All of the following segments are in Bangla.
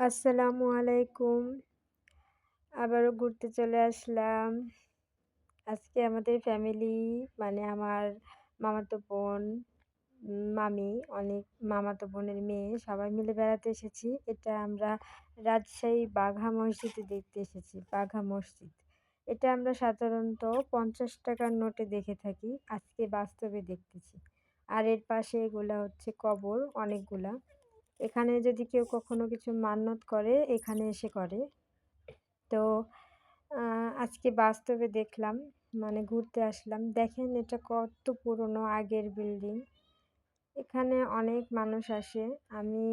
আসসালামু আলাইকুম। আবারও ঘুরতে চলে আসলাম। আজকে আমাদের ফ্যামিলি মানে আমার মামাতো বোন, মামি, অনেক মামাতো বোনের মেয়ে, সবাই মিলে বেড়াতে এসেছি। এটা আমরা রাজশাহী বাঘা মসজিদে দেখতে এসেছি, বাঘা মসজিদ। এটা আমরা সাধারণত পঞ্চাশ টাকার নোটে দেখে থাকি, আজকে বাস্তবে দেখতেছি। আর এর পাশে এগুলা হচ্ছে কবর, অনেকগুলা। এখানে যদি কেউ কখনো কিছু মান্যত করে, এখানে এসে করে। তো আজকে বাস্তবে দেখলাম মানে ঘুরতে আসলাম। দেখেন এটা কত পুরনো আগের বিল্ডিং। এখানে অনেক মানুষ আসে। আমি,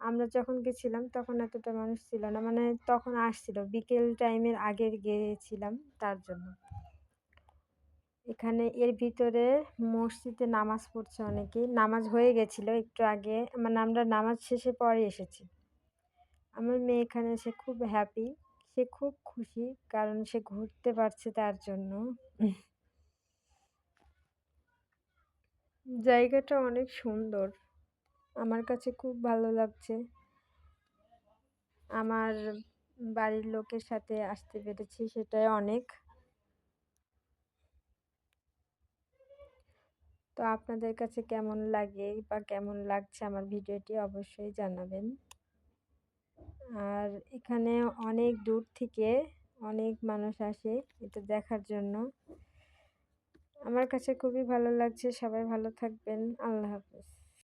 আমরা যখন গেছিলাম তখন এতটা মানুষ ছিল না। মানে তখন আসছিল। বিকেল টাইমের আগের গিয়েছিলাম তার জন্য। এখানে এর ভিতরে মসজিদে নামাজ পড়ছে অনেকেই। নামাজ হয়ে গেছিল একটু আগে। মানে আমরা নামাজ শেষে পরে এসেছি। আমার মেয়ে এখানে সে খুব হ্যাপি সে খুব খুশি কারণ সে ঘুরতে পারছে তার জন্য। জায়গাটা অনেক সুন্দর। আমার কাছে খুব ভালো লাগছে। আমার বাড়ির লোকের সাথে আসতে পেরেছি সেটাই অনেক। তো আপনাদের কাছে কেমন লাগে বা কেমন লাগছে আমার ভিডিওটি অবশ্যই জানাবেন। আর এখানে অনেক দূর থেকে অনেক মানুষ আসে এটা দেখার জন্য। আমার কাছে খুবই ভালো লাগছে। সবাই ভালো থাকবেন। আল্লাহ হাফেজ।